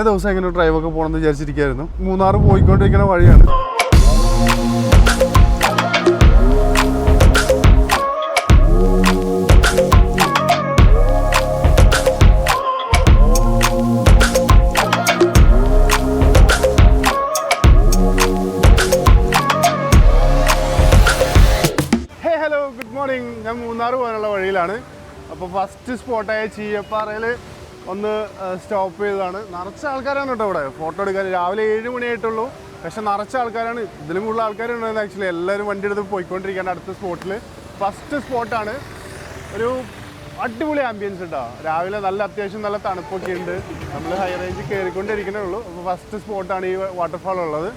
കുറേ ദിവസം ഇങ്ങനെ ഡ്രൈവൊക്കെ പോകണമെന്ന് വിചാരിച്ചിരിക്കുകയായിരുന്നു മൂന്നാർ പോയിക്കൊണ്ടിരിക്കുന്ന വഴിയാണ്. ഹലോ ഗുഡ് മോർണിംഗ് ഞാൻ മൂന്നാർ പോകാനുള്ള വഴിയിലാണ്. അപ്പോൾ ഫസ്റ്റ് സ്പോട്ടായ ചീയപ്പാറയിൽ ഒന്ന് സ്റ്റോപ്പ് ചെയ്തതാണ്. നിറച്ച ആൾക്കാരാണ് കേട്ടോ ഇവിടെ. ഫോട്ടോ എടുക്കാൻ രാവിലെ ഏഴ് മണിയായിട്ടുള്ളൂ. പക്ഷെ നിറച്ച ആൾക്കാരാണ്. ഇതിലും കൂടുതൽ ആൾക്കാരുണ്ടായിരുന്നു ആക്ച്വലി എല്ലാവരും വണ്ടി എടുത്ത് പോയിക്കൊണ്ടിരിക്കുകയാണ് അടുത്ത സ്പോട്ടിൽ ഫസ്റ്റ് സ്പോട്ടാണ് ഒരു അടിപൊളി ആംബിയൻസ് ഉണ്ടോ രാവിലെ നല്ല അത്യാവശ്യം നല്ല തണുപ്പൊക്കെ ഉണ്ട്. നമ്മൾ ഹൈ റേഞ്ച് കയറിക്കൊണ്ടിരിക്കണേ ഉള്ളൂ. അപ്പോൾ ഫസ്റ്റ് സ്പോട്ടാണ് ഈ വാട്ടർഫാൾ ഉള്ളത്.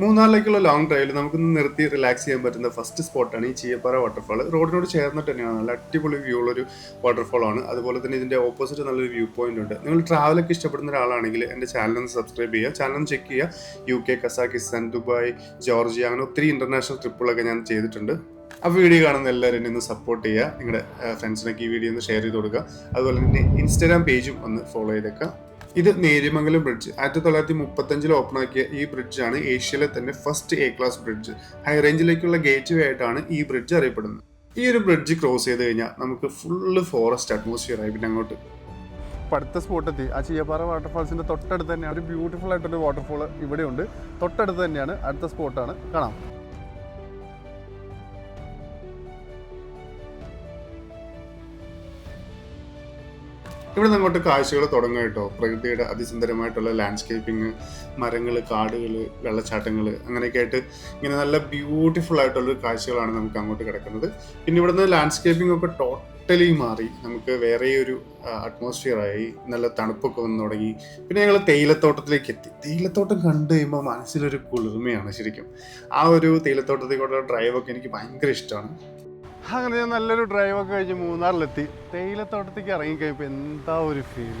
മൂന്നാറിലേക്കുള്ള ലോങ് ഡ്രൈവിൽ നമുക്ക് നിർത്തി റിലാക്സ് ചെയ്യാൻ പറ്റുന്ന ഫസ്റ്റ് സ്പോട്ടാണ് ഈ ചീയപ്പാറ വാട്ടർഫാൾ റോഡിനോട് ചേർന്നിട്ട് തന്നെയാണ് നല്ല അടിപൊളി വ്യൂ ഉള്ളൊരു വാട്ടർഫാൾ ആണ്. അതുപോലെ തന്നെ ഇതിന്റെ ഓപ്പോസിറ്റ് നല്ലൊരു വ്യൂ പോയിന്റ് ഉണ്ട്. നിങ്ങൾ ട്രാവലൊക്കെ ഇഷ്ടപ്പെടുന്ന ഒരാളാണെങ്കിൽ എന്റെ ചാനൽ സബ്സ്ക്രൈബ് ചെയ്യുക. ചാനൽ ചെക്ക് ചെയ്യുക. U K Kazakhstan Dubai Georgia അങ്ങനെ ഒത്തിരി ഇന്റർനാഷണൽ ട്രിപ്പുകളൊക്കെ ഞാൻ ചെയ്തിട്ടുണ്ട്. ആ വീഡിയോ കാണുന്ന എല്ലാവരും എന്നെ ഒന്ന് സപ്പോർട്ട് ചെയ്യുക. നിങ്ങളുടെ ഫ്രണ്ട്സിനൊക്കെ ഈ വീഡിയോ ഒന്ന് ഷെയർ ചെയ്ത് കൊടുക്കുക. അതുപോലെ തന്നെ ഇൻസ്റ്റാഗ്രാം പേജും ഒന്ന് ഫോളോ ചെയ്തേക്കുക. ഇത് നേര്യമംഗലം ബ്രിഡ്ജ് ആയിരത്തി തൊള്ളായിരത്തി ഓപ്പൺ ആക്കിയ ഈ ബ്രിഡ്ജാണ് ഏഷ്യയിലെ തന്നെ first A class bridge high റേഞ്ചിലേക്കുള്ള gate വേ ആയിട്ടാണ് ഈ ബ്രിഡ്ജ് അറിയപ്പെടുന്നത്. ഈ ഒരു ബ്രിഡ്ജ് ക്രോസ് ചെയ്ത് കഴിഞ്ഞാൽ നമുക്ക് ഫുള്ള് ഫോറസ്റ്റ് അറ്റ്മോസ്ഫിയർ ആയി പിന്നെ അങ്ങോട്ട്. അടുത്ത സ്പോട്ടെത്തി ആ ചീയപ്പാറ വാട്ടർഫാൾസിന്റെ തൊട്ടടുത്ത് തന്നെയാണ്. ഒരു ബ്യൂട്ടിഫുൾ ആയിട്ടൊരു വാട്ടർഫാൾ ഇവിടെയുണ്ട്. തൊട്ടടുത്ത് തന്നെയാണ് അടുത്ത സ്പോട്ടാണ് കാണാം. ഇവിടെ നിന്ന് അങ്ങോട്ട് കാഴ്ചകൾ തുടങ്ങും കേട്ടോ. പ്രകൃതിയുടെ അതിസുന്ദരമായിട്ടുള്ള ലാൻഡ്സ്കേപ്പിംഗ് മരങ്ങൾ കാടുകൾ വെള്ളച്ചാട്ടങ്ങൾ അങ്ങനെയൊക്കെ ആയിട്ട് ഇങ്ങനെ നല്ല ബ്യൂട്ടിഫുൾ ആയിട്ടുള്ളൊരു കാഴ്ചകളാണ് നമുക്ക് അങ്ങോട്ട് കിടക്കുന്നത്. പിന്നെ ഇവിടുന്ന് ലാൻഡ്സ്കേപ്പിംഗ് ഒക്കെ ടോട്ടലി മാറി. നമുക്ക് വേറെ ഒരു അറ്റ്മോസ്ഫിയർ ആയി. നല്ല തണുപ്പൊക്കെ വന്ന് തുടങ്ങി. പിന്നെ ഞങ്ങൾ തേയിലത്തോട്ടത്തിലേക്ക് എത്തി. തേയിലത്തോട്ടം കണ്ടു കഴിയുമ്പോൾ മനസ്സിലൊരു കുളിർമയാണ് ശരിക്കും. ആ ഒരു തേയിലത്തോട്ടത്തിൽ കൂടെ ഡ്രൈവൊക്കെ എനിക്ക് ഭയങ്കര ഇഷ്ടമാണ്. അങ്ങനെ ഞാൻ നല്ലൊരു ഡ്രൈവൊക്കെ കഴിഞ്ഞ് മൂന്നാറിലെത്തി. തേയിലത്തോട്ടത്തേക്ക് ഇറങ്ങിക്കഴിഞ്ഞപ്പോൾ എന്താ ഒരു ഫീൽ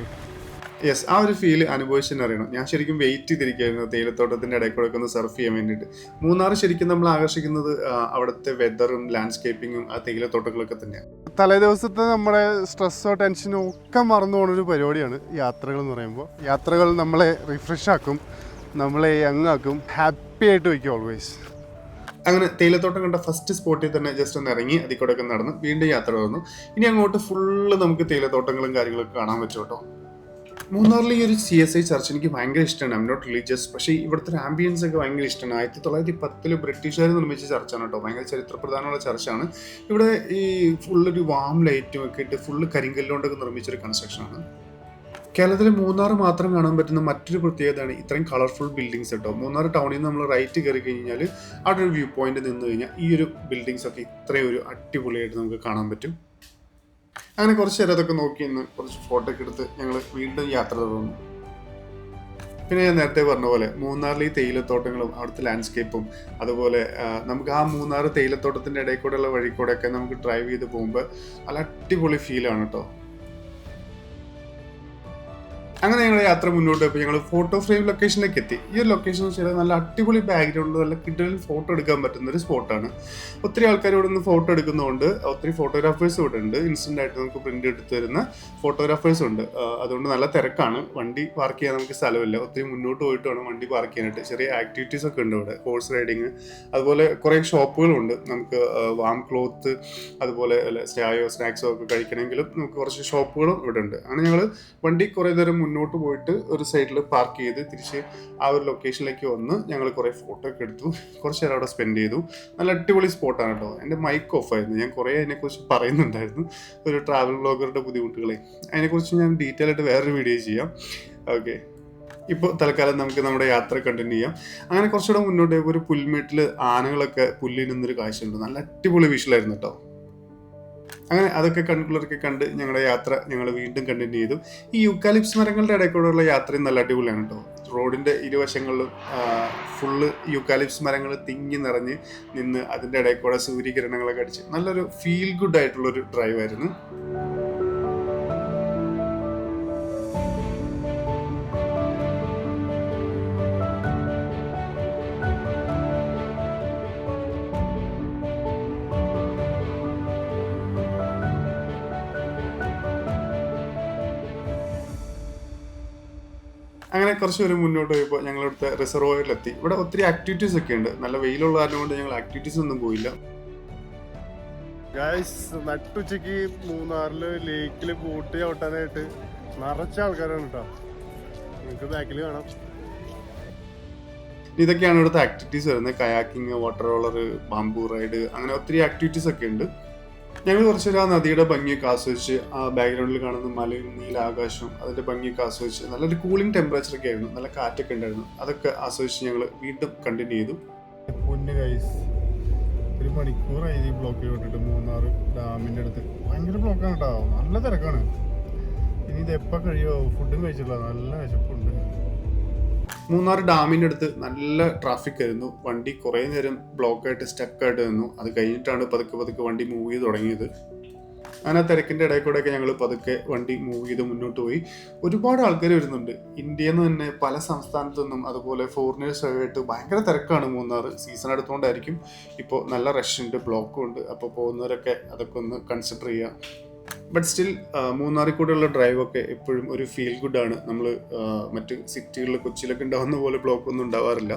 യെസ് ആ ഒരു ഫീൽ അനുഭവിച്ചെന്ന് അറിയണം. ഞാൻ ശരിക്കും വെയിറ്റ് ചെയ്തിരിക്കുകയായിരുന്നു തേയിലത്തോട്ടത്തിന്റെ ഇടയിൽ കൂടെ ഒന്ന് സർഫ് ചെയ്യാൻ വേണ്ടിയിട്ട്. മൂന്നാർ ശരിക്കും നമ്മൾ ആകർഷിക്കുന്നത് അവിടുത്തെ വെതറും ലാൻഡ്സ്കേപ്പിങ്ങും ആ തേയിലത്തോട്ടങ്ങളൊക്കെ തന്നെയാണ്. തലേ ദിവസത്തെ നമ്മുടെ സ്ട്രെസ്സോ ടെൻഷനോ ഒക്കെ മറന്നു പോകുന്ന ഒരു പരിപാടിയാണ് യാത്രകൾ എന്ന് പറയുമ്പോൾ യാത്രകൾ നമ്മളെ റിഫ്രഷ് ആക്കും നമ്മളെ യങ് ആക്കും. ഹാപ്പി ആയിട്ട് വയ്ക്കും ഓൾവേസ് അങ്ങനെ തേയിലത്തോട്ടം കണ്ട ഫസ്റ്റ് സ്പോട്ടിൽ തന്നെ ജസ്റ്റ് ഒന്ന് ഇറങ്ങി അതിൽ കൂടെ ഒക്കെ നടന്ന് വീണ്ടും യാത്ര തുടർന്നു. ഇനി അങ്ങോട്ട് ഫുള്ള് നമുക്ക് തേയിലത്തോട്ടങ്ങളും കാര്യങ്ങളൊക്കെ കാണാൻ പറ്റും കേട്ടോ. മൂന്നാറിൽ ഈ ഒരു സി എസ് ഐ ചർച്ച് എനിക്ക് ഭയങ്കര ഇഷ്ടമാണ്. ഐം നോട്ട് റിലീജിയസ് പക്ഷേ ഇവിടുത്തെ ഒരു ആംബിയൻസ് ഒക്കെ ഭയങ്കര ഇഷ്ടമാണ്. ആയിരത്തി തൊള്ളായിരത്തി പത്തിൽ ബ്രിട്ടീഷുകാർ നിർമ്മിച്ച ചർച്ചാണ് കേട്ടോ. ഭയങ്കര ചരിത്രപ്രധാനമുള്ള ചർച്ചാണ് ഇവിടെ ഈ ഫുള്ളൊരു വാം ലൈറ്റും ഒക്കെ ഇട്ട് ഫുള്ള് കരിങ്കല്ലുകൊണ്ടൊക്കെ നിർമ്മിച്ചൊരു കൺസ്ട്രക്ഷനാണ് കേരളത്തിലെ മൂന്നാർ മാത്രം കാണാൻ പറ്റുന്ന മറ്റൊരു പ്രത്യേകതയാണ് ഇത്രയും കളർഫുൾ ബിൽഡിങ്സ് കേട്ടോ മൂന്നാർ ടൗണിൽ നിന്ന് നമ്മൾ റൈറ്റ് കയറി കഴിഞ്ഞാൽ അവിടെ ഒരു വ്യൂ പോയിന്റ് നിന്ന് കഴിഞ്ഞാൽ ഈ ഒരു ബിൽഡിങ്സ് ഒക്കെ ഇത്രയും ഒരു അടിപൊളിയായിട്ട് നമുക്ക് കാണാൻ പറ്റും. അങ്ങനെ കുറച്ച് നേരം അതൊക്കെ നോക്കി നിന്ന് കുറച്ച് ഫോട്ടോ ഒക്കെ എടുത്ത് ഞങ്ങൾ വീണ്ടും യാത്ര തുടർന്നു. പിന്നെ ഞാൻ നേരത്തെ പറഞ്ഞ പോലെ മൂന്നാറിലെ ഈ തേയിലത്തോട്ടങ്ങളും അവിടുത്തെ ലാൻഡ്സ്കേപ്പും അതുപോലെ നമുക്ക് ആ മൂന്നാർ തേയിലത്തോട്ടത്തിന്റെ ഇടയിൽ കൂടെയുള്ള വഴി കൂടെ ഒക്കെ നമുക്ക് ഡ്രൈവ് ചെയ്ത് പോകുമ്പോൾ നല്ല അടിപൊളി ഫീലാണ് കേട്ടോ അങ്ങനെ ഞങ്ങൾ യാത്ര മുന്നോട്ട് പോയി ഞങ്ങൾ ഫോട്ടോ ഫ്രെയിം ലൊക്കേഷനിലേക്ക് എത്തി. ഈ ഒരു ലൊക്കേഷൻ എന്ന് വെച്ചാൽ നല്ല അടിപൊളി ബാക്ക്ഗ്രൗണ്ട് നല്ല കിഡിൽ ഫോട്ടോ എടുക്കാൻ പറ്റുന്ന ഒരു സ്പോട്ടാണ് ഒത്തിരി ആൾക്കാർ ഇവിടെ നിന്ന് ഫോട്ടോ എടുക്കുന്നതുകൊണ്ട് ഒത്തിരി ഫോട്ടോഗ്രാഫേഴ്സ് ഇവിടെ ഉണ്ട്. ഇൻസ്റ്റന്റ് ആയിട്ട് നമുക്ക് പ്രിന്റ് എടുത്ത് തരുന്ന ഫോട്ടോഗ്രാഫേഴ്സ് ഉണ്ട്. അതുകൊണ്ട് നല്ല തിരക്കാണ്. വണ്ടി പാർക്ക് ചെയ്യാൻ നമുക്ക് സ്ഥലമില്ല. ഒത്തിരി മുന്നോട്ട് പോയിട്ട് വേണം വണ്ടി പാർക്ക് ചെയ്യാനായിട്ട്. ചെറിയ ആക്ടിവിറ്റീസ് ഒക്കെ ഉണ്ട് ഇവിടെ. ഹോഴ്സ് റൈഡിങ് അതുപോലെ കുറേ ഷോപ്പുകളുണ്ട് നമുക്ക് വാം ക്ലോത്ത് അതുപോലെ ചായയോ സ്നാക്സോ ഒക്കെ കഴിക്കണമെങ്കിലും നമുക്ക് കുറച്ച് ഷോപ്പുകളും ഇവിടെ ഉണ്ട്. അങ്ങനെ ഞങ്ങൾ വണ്ടി കുറേ നേരം മുന്നോട്ട് പോയിട്ട് ഒരു സൈഡിൽ പാർക്ക് ചെയ്ത് തിരിച്ച് ആ ഒരു ലൊക്കേഷനിലേക്ക് വന്ന് ഞങ്ങൾ കുറേ ഫോട്ടോ ഒക്കെ എടുത്തു. കുറച്ച് നേരം അവിടെ സ്പെൻഡ് ചെയ്തു. നല്ല അടിപൊളി സ്പോട്ടാണ് കേട്ടോ. എന്റെ മൈക്ക് ഓഫ് ആയിരുന്നു. ഞാൻ കുറേ അതിനെക്കുറിച്ച് പറയുന്നുണ്ടായിരുന്നു. ഒരു ട്രാവൽ ബ്ലോഗറുടെ ബുദ്ധിമുട്ടുകളെ. അതിനെക്കുറിച്ച് ഞാൻ ഡീറ്റെയിൽ ആയിട്ട് വേറൊരു വീഡിയോ ചെയ്യാം. ഓക്കെ ഇപ്പോൾ തൽക്കാലം നമുക്ക് നമ്മുടെ യാത്ര കണ്ടിന്യൂ ചെയ്യാം. അങ്ങനെ കുറച്ചുകൂടെ മുന്നോട്ട് ഒരു പുൽമേട്ടിൽ ആനകളൊക്കെ പുല്ലിൽ നിന്നൊരു കാഴ്ചയുണ്ട് നല്ല അടിപൊളി വിഷലായിരുന്നു കേട്ടോ. അങ്ങനെ അതൊക്കെ കൺകുളറൊക്കെ കണ്ട് ഞങ്ങളുടെ യാത്ര ഞങ്ങൾ വീണ്ടും കണ്ടിന്യൂ ചെയ്തു. ഈ യൂക്കാലിപ്സ് മരങ്ങളുടെ ഇടയിൽ കൂടെയുള്ള യാത്രയും നല്ല അടിപൊളിയാണ് കേട്ടോ. റോഡിന്റെ ഇരുവശങ്ങളിലും ഫുള്ള് യൂക്കാലിപ്സ് മരങ്ങൾ തിങ്ങി നിറഞ്ഞ് നിന്ന് അതിന്റെ ഇടയിൽ കൂടെ സൂര്യകിരണങ്ങളൊക്കെ അടിച്ച് നല്ലൊരു ഫീൽ ഗുഡ് ആയിട്ടുള്ളൊരു ഡ്രൈവ് കുറച്ച് പേര് മുന്നോട്ട് പോയപ്പോൾ ഞങ്ങൾ ഇവിടുത്തെ റിസർവോയറിലെത്തി ഇവിടെ ഒത്തിരി ആക്ടിവിറ്റീസ് ഒക്കെ ഉണ്ട് നല്ല വെയിലുള്ള കാരണം കൊണ്ട് ഞങ്ങൾ ആക്ടിവിറ്റീസ് ഒന്നും പോയില്ല. ഗായ്സ് നട്ടുച്ചയ്ക്ക് മൂന്നാറിൽ ലേക്കിൽ ബോട്ട് ചവിട്ടാനായിട്ട് നിറച്ച ആൾക്കാരാണ് കേട്ടോ നിങ്ങൾക്ക് ബാക്കിൽ കാണാം. ഇതൊക്കെയാണ് ഇവിടുത്തെ ആക്ടിവിറ്റീസ് വരുന്നത്. Kayaking water roller bamboo ride അങ്ങനെ ഒത്തിരി ആക്ടിവിറ്റീസ് ഒക്കെ ഉണ്ട്. ഞങ്ങൾ കുറച്ചൊരു ആ നദിയുടെ ഭംഗിയൊക്കെ ആസ്വദിച്ച് ആ ബാക്ക്ഗ്രൗണ്ടിൽ കാണുന്ന മലയും നീല ആകാശവും അതിന്റെ ഭംഗിയൊക്കെ ആസ്വദിച്ച് നല്ലൊരു കൂളിംഗ് ടെമ്പറേച്ചർ ഒക്കെ ആയിരുന്നു. നല്ല കാറ്റൊക്കെ ഉണ്ടായിരുന്നു. അതൊക്കെ ആസ്വദിച്ച് ഞങ്ങൾ വീണ്ടും കണ്ടിന്യൂ ചെയ്തു. ഗൈസ് ഒരു മണിക്കൂറായി ഈ ബ്ലോക്കിൽ വിട്ടിട്ട് മൂന്നാർ ഡാമിന്റെ അടുത്ത്. ഭയങ്കര ബ്ലോക്കാണ് കേട്ടോ നല്ല തിരക്കാണ്. ഇനി ഇത് എപ്പോൾ കഴിയോ ഫുഡും കഴിച്ചിട്ടില്ല. നല്ല വിശപ്പുണ്ട്. മൂന്നാർ ഡാമിന്റെ അടുത്ത് നല്ല ട്രാഫിക് ആയിരുന്നു. വണ്ടി കുറേ നേരം ബ്ലോക്കായിട്ട് സ്റ്റക്കായിട്ട് നിന്നു. അത് കഴിഞ്ഞിട്ടാണ് പതുക്കെ പതുക്കെ വണ്ടി മൂവ് ചെയ്ത് തുടങ്ങിയത്. അങ്ങനെ തിരക്കിന്റെ ഇടയിൽ കൂടെയൊക്കെ ഞങ്ങൾ പതുക്കെ വണ്ടി മൂവ് ചെയ്ത് മുന്നോട്ട് പോയി. ഒരുപാട് ആൾക്കാർ വരുന്നുണ്ട്. ഇന്ത്യയിൽ നിന്ന് തന്നെ പല സംസ്ഥാനത്തു നിന്നും അതുപോലെ ഫോറിനേഴ്സ് ആയിട്ട് ഭയങ്കര തിരക്കാണ് മൂന്നാർ സീസൺ അടുത്തുകൊണ്ടായിരിക്കും ഇപ്പോൾ നല്ല റഷ് ഉണ്ട് ബ്ലോക്കും ഉണ്ട്. അപ്പോൾ പോകുന്നവരൊക്കെ അതൊക്കെ ഒന്ന് കൺസിഡർ ചെയ്യുക. ബട്ട് സ്റ്റിൽ മൂന്നാറിൽ കൂടെയുള്ള ഡ്രൈവ് ഒക്കെ എപ്പോഴും ഒരു ഫീൽ ഗുഡ് ആണ്. നമ്മൾ മറ്റ് സിറ്റികളിൽ കൊച്ചിയിലൊക്കെ ഉണ്ടാവുന്ന പോലെ ബ്ലോക്ക് ഒന്നും ഉണ്ടാവാറില്ല.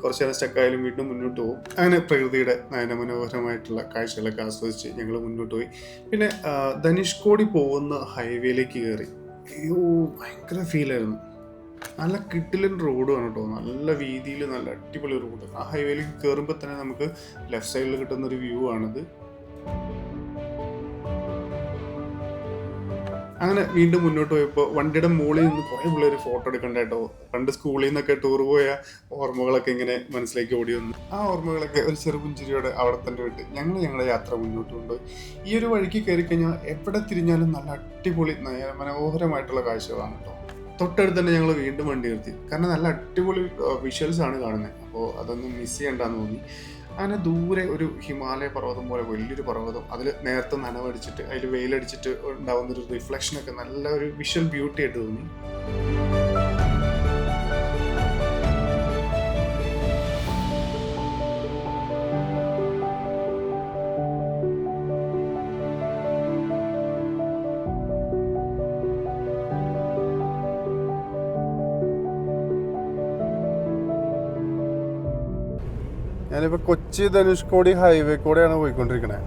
കുറച്ച് നേരം സ്റ്റക്കായാലും വീണ്ടും മുന്നോട്ട് പോകും. അങ്ങനെ പ്രകൃതിയുടെ നയന മനോഹരമായിട്ടുള്ള കാഴ്ചകളൊക്കെ ആസ്വദിച്ച് ഞങ്ങൾ മുന്നോട്ട് പോയി. പിന്നെ ധനുഷ്കോടി പോകുന്ന ഹൈവേയിലേക്ക് കയറി. അയ്യോ ഭയങ്കര ഫീലായിരുന്നു നല്ല കിട്ടിലൻ റോഡാണ് കേട്ടോ നല്ല വീതിയിൽ നല്ല അടിപൊളി റോഡ് ആ ഹൈവേയിലേക്ക് കയറുമ്പോൾ തന്നെ നമുക്ക് ലെഫ്റ്റ് സൈഡിൽ കിട്ടുന്ന ഒരു വ്യൂ ആണിത്. അങ്ങനെ വീണ്ടും മുന്നോട്ട് പോയപ്പോൾ വണ്ടിയുടെ മുകളിൽ നിന്ന് കുറേ പിള്ളേർ ഫോട്ടോ എടുക്കണ്ടായിട്ടോ പണ്ട് സ്കൂളിൽ നിന്നൊക്കെ ടൂർ പോയ ഓർമ്മകളൊക്കെ ഇങ്ങനെ മനസ്സിലേക്ക് ഓടി വന്നു. ആ ഓർമ്മകളൊക്കെ ഒരു ചെറുപുഞ്ചിരിയോടെ അവിടെ തന്നെ വിട്ട് ഞങ്ങൾ ഞങ്ങളുടെ യാത്ര മുന്നോട്ട് കൊണ്ടുപോയി ഈ ഒരു വഴിക്ക് കയറി കഴിഞ്ഞാൽ എവിടെ തിരിഞ്ഞാലും നല്ല അടിപൊളി മനോഹരമായിട്ടുള്ള കാഴ്ചകളാണ് കേട്ടോ. തൊട്ടടുത്ത് തന്നെ ഞങ്ങൾ വീണ്ടും വണ്ടി നിർത്തി. കാരണം നല്ല അടിപൊളി വിഷ്വൽസ് ആണ് കാണുന്നത് അപ്പോൾ അതൊന്നും മിസ് ചെയ്യണ്ടെന്ന് തോന്നി. അങ്ങനെ ദൂരെ ഒരു ഹിമാലയ പർവതം പോലെ വലിയൊരു പർവതം അതിൽ നേരത്തെ നനവടിച്ചിട്ട് അതിൽ വെയിലടിച്ചിട്ട് ഉണ്ടാകുന്ന ഒരു റിഫ്ലക്ഷനൊക്കെ നല്ല ഒരു വിഷ്വൽ ബ്യൂട്ടി ആയിട്ട് തോന്നി. ഞാനിപ്പോൾ കൊച്ചി ധനുഷ്കോടി ഹൈവേ കൂടെയാണ് പോയിക്കൊണ്ടിരിക്കുന്നത്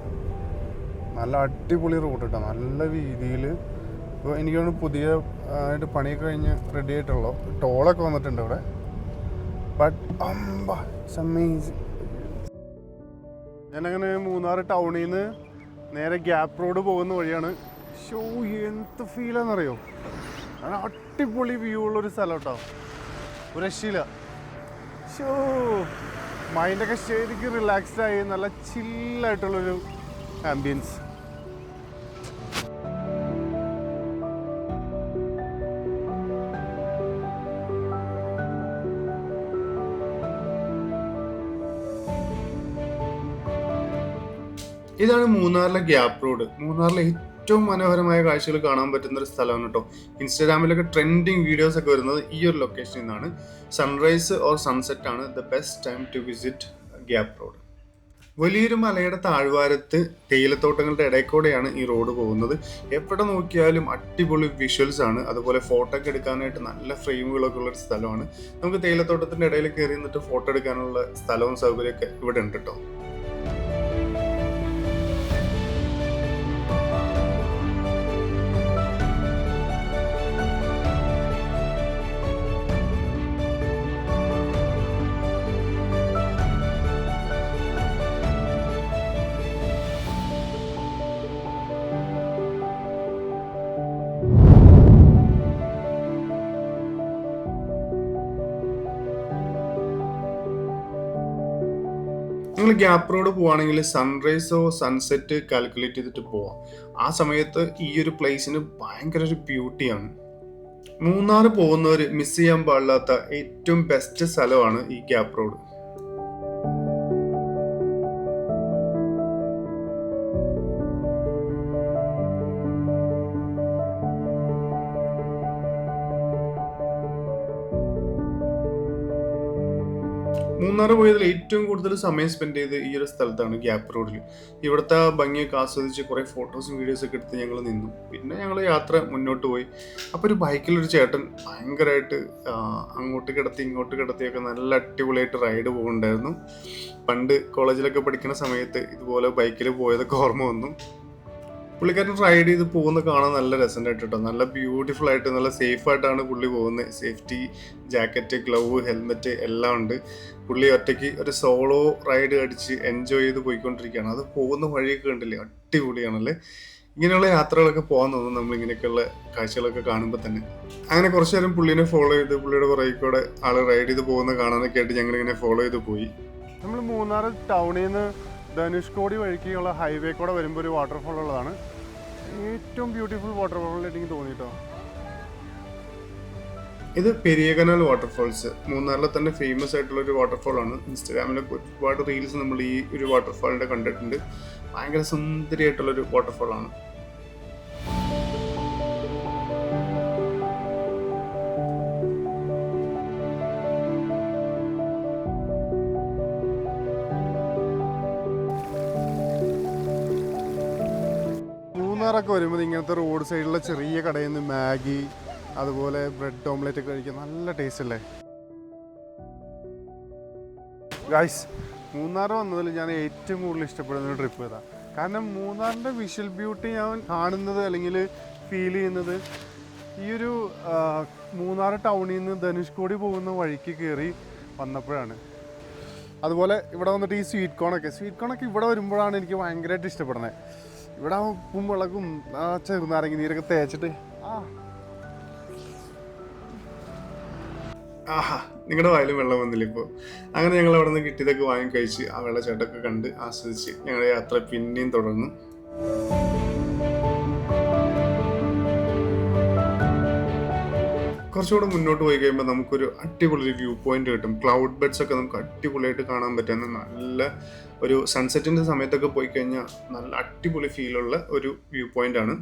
നല്ല അടിപൊളി റൂട്ട് കേട്ടോ നല്ല രീതിയിൽ ഇപ്പോൾ എനിക്കൊന്ന് പുതിയ ആയിട്ട് പണിയൊക്കെ കഴിഞ്ഞ് റെഡി ആയിട്ടുള്ളൂ. ടോളൊക്കെ വന്നിട്ടുണ്ട് ഇവിടെ. ബട്ട് ഞാനങ്ങനെ മൂന്നാർ ടൗണിൽ നിന്ന് നേരെ ഗ്യാപ്പ് റോഡ് പോകുന്ന വഴിയാണ്. ഷോ എന്ത് ഫീലാണെന്നറിയോ നല്ല അടിപൊളി വ്യൂ ഉള്ളൊരു സ്ഥലം കേട്ടോ ഒരു രക്ഷയില്ല. ഷോ മൈൻഡൊക്കെ ശരിക്കും റിലാക്സ്ഡ് ആയി നല്ല ചില്ലായിട്ടുള്ളൊരു ആംബിയൻസ് ഇതാണ് മൂന്നാറിലെ ഗ്യാപ്പ് റോഡ്. മൂന്നാറിലെ ഏറ്റവും മനോഹരമായ കാഴ്ചകൾ കാണാൻ പറ്റുന്ന ഒരു സ്ഥലമാണ് കേട്ടോ ഇൻസ്റ്റാഗ്രാമിലൊക്കെ ട്രെൻഡിങ് വീഡിയോസ് ഒക്കെ വരുന്നത് ഈ ഒരു ലൊക്കേഷനിൽ നിന്നാണ്. സൺറൈസ് ഓർ സൺസെറ്റ് ആണ് the best time to visit gap road വലിയൊരു മലയുടെ താഴ്വാരത്ത് തേയിലത്തോട്ടങ്ങളുടെ ഇടയ്ക്കൂടെയാണ് കൂടെയാണ് ഈ റോഡ് പോകുന്നത്. എവിടെ നോക്കിയാലും അടിപൊളി വിഷ്വൽസ് ആണ്. അതുപോലെ ഫോട്ടോ ഒക്കെ എടുക്കാനായിട്ട് നല്ല ഫ്രെയിമുകളൊക്കെ ഉള്ള ഒരു സ്ഥലമാണ്. നമുക്ക് തേയിലത്തോട്ടത്തിന്റെ ഇടയിൽ കയറി നിന്നിട്ട് ഫോട്ടോ എടുക്കാനുള്ള സ്ഥലവും സൗകര്യമൊക്കെ ഇവിടെ ഉണ്ട് കേട്ടോ ഗ്യാപ്പ് റോഡ് പോവാണെങ്കിൽ സൺറൈസോ സൺസെറ്റ് കാൽക്കുലേറ്റ് ചെയ്തിട്ട് പോവാം. ആ സമയത്ത് ഈ ഒരു പ്ലേസിന് ഭയങ്കര ഒരു ബ്യൂട്ടിയാണ് മൂന്നാർ പോകുന്നവർ മിസ് ചെയ്യാൻ പാടില്ലാത്ത ഏറ്റവും ബെസ്റ്റ് സ്ഥലമാണ് ഈ ഗ്യാപ്പ് റോഡ് മൂന്നാർ പോയതിൽ ഏറ്റവും കൂടുതൽ സമയം സ്പെൻഡ് ചെയ്ത് ഈ ഒരു സ്ഥലത്താണ് ഗ്യാപ്പ് റോഡിൽ ഇവിടുത്തെ ഭംഗിയൊക്കെ ആസ്വദിച്ച് കുറേ ഫോട്ടോസും വീഡിയോസും ഒക്കെ എടുത്ത് ഞങ്ങൾ നിന്നു. പിന്നെ ഞങ്ങൾ യാത്ര മുന്നോട്ട് പോയി. അപ്പോൾ ഒരു ബൈക്കിലൊരു ചേട്ടൻ ഭയങ്കരമായിട്ട് അങ്ങോട്ട് കിടത്തി ഇങ്ങോട്ട് കിടത്തിയൊക്കെ നല്ല അടിപൊളിയായിട്ട് റൈഡ് പോകുന്നുണ്ടായിരുന്നു പണ്ട് കോളേജിലൊക്കെ പഠിക്കുന്ന സമയത്ത് ഇതുപോലെ ബൈക്കിൽ പോയതൊക്കെ ഓർമ്മ വന്നു. പുള്ളിക്കാരൻ റൈഡ് ചെയ്ത് പോകുന്ന കാണാൻ നല്ല രസമുണ്ടായിട്ട് കേട്ടോ. നല്ല ബ്യൂട്ടിഫുൾ ആയിട്ട് നല്ല സേഫ് ആയിട്ടാണ് പുള്ളി പോകുന്നത്. സേഫ്റ്റി ജാക്കറ്റ് ഗ്ലൗ ഹെൽമെറ്റ് എല്ലാം ഉണ്ട്. പുള്ളി ഒറ്റയ്ക്ക് ഒരു സോളോ റൈഡ് അടിച്ച് എൻജോയ് ചെയ്ത് പോയിക്കൊണ്ടിരിക്കുകയാണ്. അത് പോകുന്ന വഴിയൊക്കെ കണ്ടില്ലേ? അടിപൊളിയാണല്ലേ? ഇങ്ങനെയുള്ള യാത്രകളൊക്കെ പോകാൻ തോന്നും നമ്മൾ ഇങ്ങനെയൊക്കെയുള്ള കാഴ്ചകളൊക്കെ കാണുമ്പോൾ തന്നെ. അങ്ങനെ കുറച്ച് നേരം പുള്ളിനെ ഫോളോ ചെയ്ത് പുള്ളിയുടെ പുറകെ കൂടെ ആൾ റൈഡ് ചെയ്ത് പോകുന്ന കാണാനൊക്കെ ആയിട്ട് ഞങ്ങൾ ഇങ്ങനെ ഫോളോ ചെയ്ത് പോയി. നമ്മൾ മൂന്നാർ ടൗണിൽ നിന്ന് ധനുഷ്കോടി വഴിക്കുള്ള ഹൈവേ കൂടെ വരുമ്പോൾ ഒരു വാട്ടർഫോൾ ഉള്ളതാണ്. ഏറ്റവും ബ്യൂട്ടിഫുൾ വാട്ടർഫോൾ ആയിട്ട് എനിക്ക് തോന്നിട്ടോ. ഇത് പെരിയകനാൽ വാട്ടർഫോൾസ് മൂന്നാറിലെ തന്നെ ഫേമസ് ആയിട്ടുള്ള ഒരു വാട്ടർഫോൾ ആണ്. ഇൻസ്റ്റാഗ്രാമിലൊക്കെ ഒരുപാട് റീൽസ് നമ്മൾ ഈ ഒരു വാട്ടർഫാളിന്റെ കണ്ടിട്ടുണ്ട്. ഭയങ്കര സുന്ദരിയായിട്ടുള്ള ഒരു മൂന്നാറൊക്കെ വരുമ്പോൾ ഇങ്ങനത്തെ റോഡ് സൈഡിലുള്ള ചെറിയ കടയിൽ നിന്ന് മാഗി അതുപോലെ ബ്രെഡ് ഓംലെറ്റ് ഒക്കെ കഴിക്കാൻ നല്ല ടേസ്റ്റ് അല്ലേ? ഗൈസ് മൂന്നാർ വന്നതിൽ ഞാൻ ഏറ്റവും കൂടുതൽ ഇഷ്ടപ്പെടുന്ന ഒരു ട്രിപ്പ് ഇതാ കാരണം മൂന്നാറിന്റെ വിഷ്വൽ ബ്യൂട്ടി ഞാൻ കാണുന്നത് അല്ലെങ്കിൽ ഫീൽ ചെയ്യുന്നത് ഈ ഒരു മൂന്നാർ ടൗണിൽ നിന്ന് ധനുഷ്കോടി പോകുന്ന വഴിക്ക് കയറി വന്നപ്പോഴാണ്. അതുപോലെ ഇവിടെ വന്നിട്ട് ഈ സ്വീറ്റ് കോണൊക്കെ സ്വീറ്റ് കോണൊക്കെ ഇവിടെ വരുമ്പോഴാണ് എനിക്ക് ഭയങ്കരമായിട്ട് ഇഷ്ടപ്പെടുന്നത്. ഇവിടെ ആ ഉപ്പും വിളക്കും ആ ചെറുനാരങ്ങി നീരൊക്കെ തേച്ചിട്ട്. ആഹാ നിങ്ങളുടെ വായിലും വെള്ളം വന്നില്ല ഇപ്പോൾ അങ്ങനെ ഞങ്ങൾ അവിടെ നിന്ന് കിട്ടിയതൊക്കെ വാങ്ങി കഴിച്ച് ആ വെള്ളച്ചാട്ടമൊക്കെ കണ്ട് ആസ്വദിച്ച് ഞങ്ങളുടെ യാത്ര പിന്നെയും തുടർന്നു. കുറച്ചുകൂടെ മുന്നോട്ട് പോയി കഴിയുമ്പോൾ നമുക്കൊരു അടിപൊളി വ്യൂ പോയിന്റ് കിട്ടും. ക്ലൗഡ് ബെഡ്സ് ഒക്കെ നമുക്ക് അടിപൊളിയായിട്ട് കാണാൻ പറ്റുന്ന നല്ല ഒരു സൺസെറ്റിന്റെ സമയത്തൊക്കെ പോയി കഴിഞ്ഞാൽ നല്ല അടിപൊളി ഫീലുള്ള ഒരു വ്യൂ പോയിന്റ് ആണ്.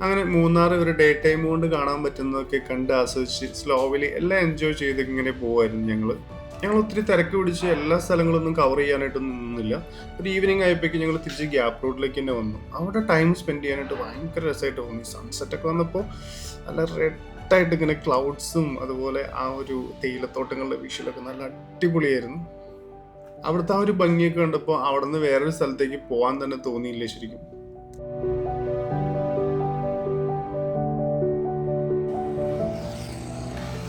അങ്ങനെ മൂന്നാർ ഒരു ഡേ ടൈം കൊണ്ട് കാണാൻ പറ്റുന്നതൊക്കെ കണ്ട് ആസ്വദിച്ച് സ്ലോവിലി എല്ലാം എൻജോയ് ചെയ്ത് ഇങ്ങനെ പോവായിരുന്നു ഞങ്ങൾ ഞങ്ങൾ ഒത്തിരി തിരക്ക് പിടിച്ച് എല്ലാ സ്ഥലങ്ങളൊന്നും കവർ ചെയ്യാനായിട്ടൊന്നും നിന്നില്ല. ഒരു ഈവനിങ് ആയപ്പോഴേക്കും ഞങ്ങൾ തിരിച്ച് ഗ്യാപ്പ് റോഡിലേക്ക് തന്നെ വന്നു. അവിടെ ടൈം സ്പെൻഡ് ചെയ്യാനായിട്ട് ഭയങ്കര രസമായിട്ട് തോന്നി. സൺസെറ്റ് ഒക്കെ വന്നപ്പോൾ നല്ല റെഡായിട്ട് ഇങ്ങനെ ക്ലൗഡ്സും അതുപോലെ ആ ഒരു തേയിലത്തോട്ടങ്ങളുടെ വിഷയമൊക്കെ നല്ല അടിപൊളിയായിരുന്നു. അവിടുത്തെ ആ ഒരു ഭംഗിയൊക്കെ കണ്ടപ്പോൾ അവിടെ നിന്ന് വേറൊരു സ്ഥലത്തേക്ക് പോകാൻ തന്നെ തോന്നിയില്ലേ ശരിക്കും.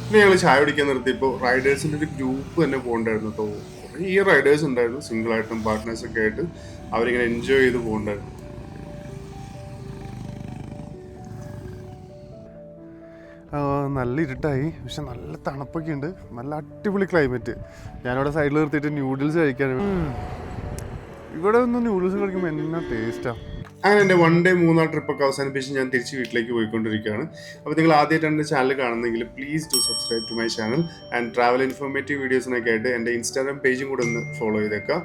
പിന്നെ ഞങ്ങൾ ചായ കുടിക്കാൻ നിർത്തിയപ്പോൾ റൈഡേഴ്സിന്റെ ഒരു ഗ്രൂപ്പ് തന്നെ പോകണ്ടായിരുന്നു. കേട്ടോ കുറേ റൈഡേഴ്സ് ഉണ്ടായിരുന്നു സിംഗിൾ ആയിട്ടും പാർട്ട്നേഴ്സ് ഒക്കെ ആയിട്ട് അവരിങ്ങനെ എൻജോയ് ചെയ്ത് പോകണ്ടായിരുന്നു. നല്ല ഇരുട്ടായി പക്ഷെ നല്ല തണുപ്പൊക്കെ ഉണ്ട്. നല്ല അടിപൊളി ക്ലൈമറ്റ് ഞാനിവിടെ സൈഡിൽ നിർത്തിയിട്ട് ന്യൂഡിൽസ് കഴിക്കാൻ ഇവിടെ ഒന്ന് ന്യൂഡിൽസ് കഴിക്കുമ്പോൾ എന്നാ ടേസ്റ്റാണ് അങ്ങനെ എന്റെ വൺ ഡേ മൂന്നാർ ട്രിപ്പൊക്കെ അവസാനിപ്പിച്ച് ഞാൻ തിരിച്ച് വീട്ടിലേക്ക് പോയിക്കൊണ്ടിരിക്കുകയാണ്. അപ്പോൾ നിങ്ങൾ ആദ്യമായിട്ടാണ് എന്റെ ചാനൽ കാണുന്നെങ്കിൽ please to subscribe to my channel and travel informative വീഡിയോസിനൊക്കെ ആയിട്ട് എന്റെ ഇൻസ്റ്റാഗ്രാം പേജും കൂടെ ഒന്ന് ഫോളോ ചെയ്തേക്കാം.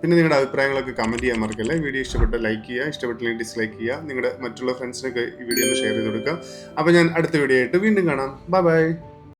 പിന്നെ നിങ്ങളുടെ അഭിപ്രായങ്ങളൊക്കെ കമന്റ് ചെയ്യാൻ മറക്കല്ലേ. വീഡിയോ ഇഷ്ടപ്പെട്ട ലൈക്ക് ചെയ്യുക ഇഷ്ടപ്പെട്ടില്ലെങ്കിൽ ഡിസ്ലൈക്ക് ചെയ്യുക നിങ്ങളുടെ മറ്റുള്ള ഫ്രണ്ട്സിനൊക്കെ ഈ വീഡിയോ ഒന്ന് ഷെയർ ചെയ്ത് കൊടുക്കുക. അപ്പോൾ ഞാൻ അടുത്ത വീഡിയോ ആയിട്ട് വീണ്ടും കാണാം. Bye bye